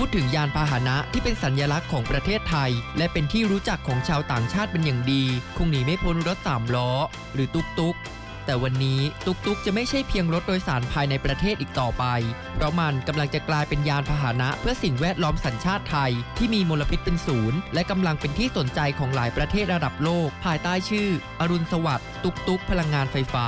ูดถึงยานพาหนะที่เป็นสัญลักษณ์ของประเทศไทย และเป็นที่รู้จักของชาวต่างชาติเป็นอย่างดี คงหนีไม่พ้นรถสามล้อ หรือตุกตุกแต่วันนี้ตุกตุกจะไม่ใช่เพียงรถโดยสารภายในประเทศอีกต่อไป เพราะมันกำลังจะกลายเป็นยานพาหนะเพื่อสิ่งแวดล้อมสัญชาติไทย ที่มีมลพิษเป็นศูนย์ และกำลังเป็นที่สนใจของหลายประเทศระดับโลก ภายใต้ชื่อ อรุณสวัสดิ์ตุกตุกพลังงานไฟฟ้า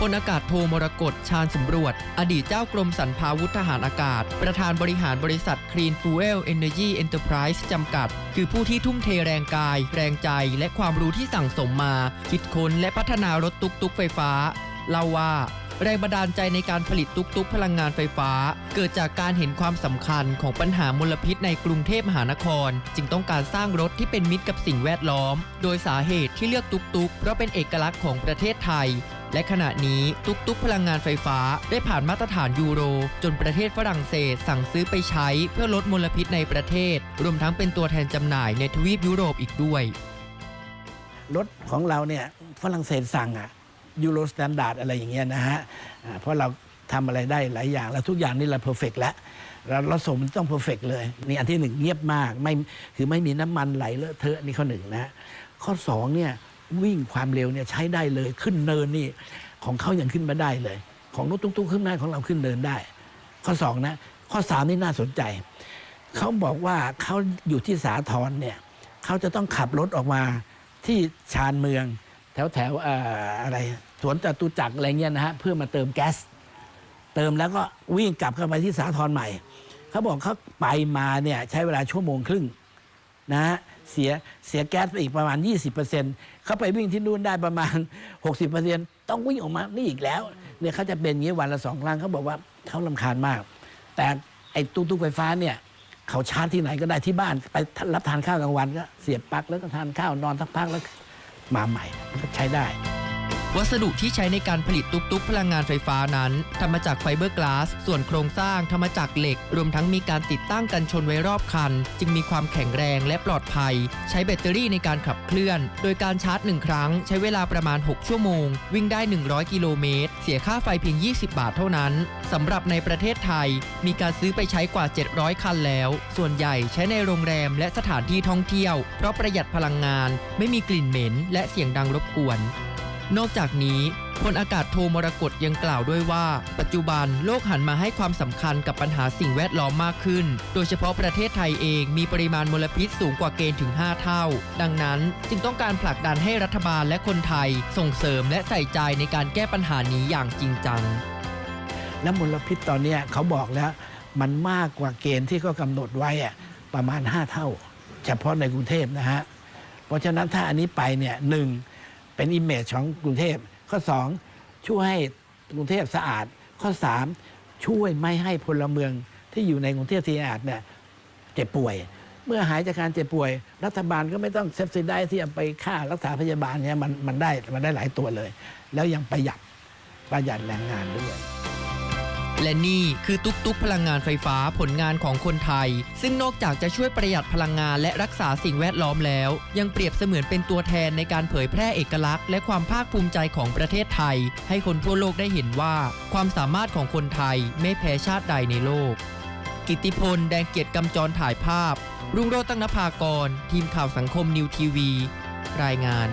พลอากาศโทมรกตชาญสำรวจ อดีตเจ้ากรมสรรพาวุธทหารอากาศ ประธานบริหารบริษัท Clean Fuel Energy Enterprise จำกัด คือผู้ที่ทุ่มเทแรงกาย แรงใจ และความรู้ที่สั่งสมมา คิดค้นและพัฒนารถตุกตุกไฟฟ้าเล่าว่าแรงบันดาลใจในการผลิตตุกตุกพลังงานไฟฟ้า เกิดจากการเห็นความสำคัญของปัญหามลพิษในกรุงเทพมหานคร จึงต้องการสร้างรถที่เป็นมิตรกับสิ่งแวดล้อม โดยสาเหตุที่เลือกตุกตุกเพราะเป็นเอกลักษณ์ของประเทศไทย และขณะนี้ตุกตุกพลังงานไฟฟ้าได้ผ่านมาตรฐานยูโร จนประเทศฝรั่งเศสสั่งซื้อไปใช้เพื่อลดมลพิษในประเทศ รวมทั้งเป็นตัวแทนจำหน่ายในทวีปยุโรปอีกด้วย รถของเราเนี่ยฝรั่งเศสสั่งอะยูโรสแตนดาร์ดอะไรอย่างเงี้ยนะฮะอ่าเพราะเราทำอะไรได้หลายอย่าง แล้วทุกอย่างนี่เราเพอร์เฟกแล้วเราเราส่งมันต้องเพอร์เฟกเลยนี่อันที่หนึ่งเงียบมากไม่คือไม่มีน้ำมันไหลเลอะเทอะนี่ข้อหนึ่งนะฮะข้อสองเนี่ย วิ่งความเร็วเนี่ยใช้ได้เลยขึ้นเนินนี่ของเขายังขึ้นมาได้เลย ของรถตุ๊กๆขึ้นมาของเราขึ้นเนินได้ ข้อสองนะข้อสามนี่น่าสนใจ เขาบอกว่าเขาอยู่ที่สาทรเนี่ยเขาจะต้องขับรถออกมาที่ชานเมือง แถวแถวๆเอ่ออะไรสวนจตุจักรอะไรเงี้ยนะฮะเพื่อมาเติมแก๊สเติมแล้วก็วิ่งกลับเข้าไปที่สาทรใหม่เขาบอกเขาไปมาเนี่ยใช้เวลาชั่วโมงครึ่ง นะฮะเสียเสียแก๊สไปอีกประมาณ 20%เขาไปวิ่งที่นู่นได้ประมาณ 60%ต้องวิ่งออกมานี่อีกแล้วเนี่ยเขาจะเป็นอย่างนี้วันละสองครั้งเขาบอกว่าเขาลำคาญมาก แต่ไอ้ตู้ตู้ไฟฟ้าเนี่ยเขาชาร์จที่ไหนก็ได้ที่บ้าน ไปรับทานข้าวกลางวันก็เสียบปลั๊กแล้วก็ทานข้าวนอนสักพักแล้วมาใหม่มันก็ใช้ได้ วัสดุที่ใช้ในการผลิตตุ๊กตุกพลังงานไฟฟ้านั้นทำมาจากไฟเบอร์กลาส ส่วนโครงสร้างทำมาจากเหล็ก รวมทั้งมีการติดตั้งกันชนไว้รอบคัน จึงมีความแข็งแรงและปลอดภัย ใช้แบตเตอรี่ในการขับเคลื่อน โดยการชาร์จหนึ่งครั้ง ใช้เวลาประมาณ 6 ชั่วโมง วิ่งได้ 100 กิโลเมตร เสียค่าไฟเพียง 20 บาทเท่านั้นสำหรับในประเทศไทย มีการซื้อไปใช้กว่า 700 คันแล้ว ส่วนใหญ่ใช้ในโรงแรมและสถานที่ท่องเที่ยว เพราะประหยัดพลังงาน ไม่มีกลิ่นเหม็น และเสียงดังรบกวน นอกจากนี้พลอากาศโทมรกตยังกล่าวด้วยว่า ปัจจุบันโลกหันมาให้ความสำคัญกับปัญหาสิ่งแวดล้อมมากขึ้น โดยเฉพาะประเทศไทยเองมีปริมาณมลพิษสูงกว่าเกณฑ์ถึง 5 เท่า ดังนั้นจึงต้องการผลักดันให้รัฐบาลและคนไทย ส่งเสริมและใส่ใจในการแก้ปัญหานี้อย่างจริงจัง แล้วมลพิษตอนนี้เขาบอกแล้วมันมากกว่าเกณฑ์ที่เขากำหนดไว้ประมาณ 5 เท่า เฉพาะในกรุงเทพนะฮะเพราะฉะนั้นถ้าอันนี้ไปเนี่ยหนึ่ง เป็นอิมเมจของกรุงเทพ ข้อ 2 ช่วยให้กรุงเทพสะอาด ข้อ 3 ช่วยไม่ให้พลเมืองที่อยู่ในกรุงเทพที่สะอาดเนี่ยเจ็บป่วย เมื่อหายจากการเจ็บป่วย รัฐบาลก็ไม่ต้องเซฟซิได้ที่จะไปค่ารักษาพยาบาลเนี่ยมันมันได้มันได้หลายตัวเลย แล้วยังประหยัดประหยัดแรงงานด้วย และนี่คือตุกตุกพลังงานไฟฟ้าผลงานของคนไทย ซึ่งนอกจากจะช่วยประหยัดพลังงานและรักษาสิ่งแวดล้อมแล้ว ยังเปรียบเสมือนเป็นตัวแทนในการเผยแพร่เอกลักษณ์ และความภาคภูมิใจของประเทศไทย ให้คนทั่วโลกได้เห็นว่า ความสามารถของคนไทยไม่แพ้ชาติใดในโลก กิตติพล แดงเกียรติกำจรถ่ายภาพ รุ่งโรจน์ตั้งนภากร ทีมข่าวสังคมนิวทีวี รายงาน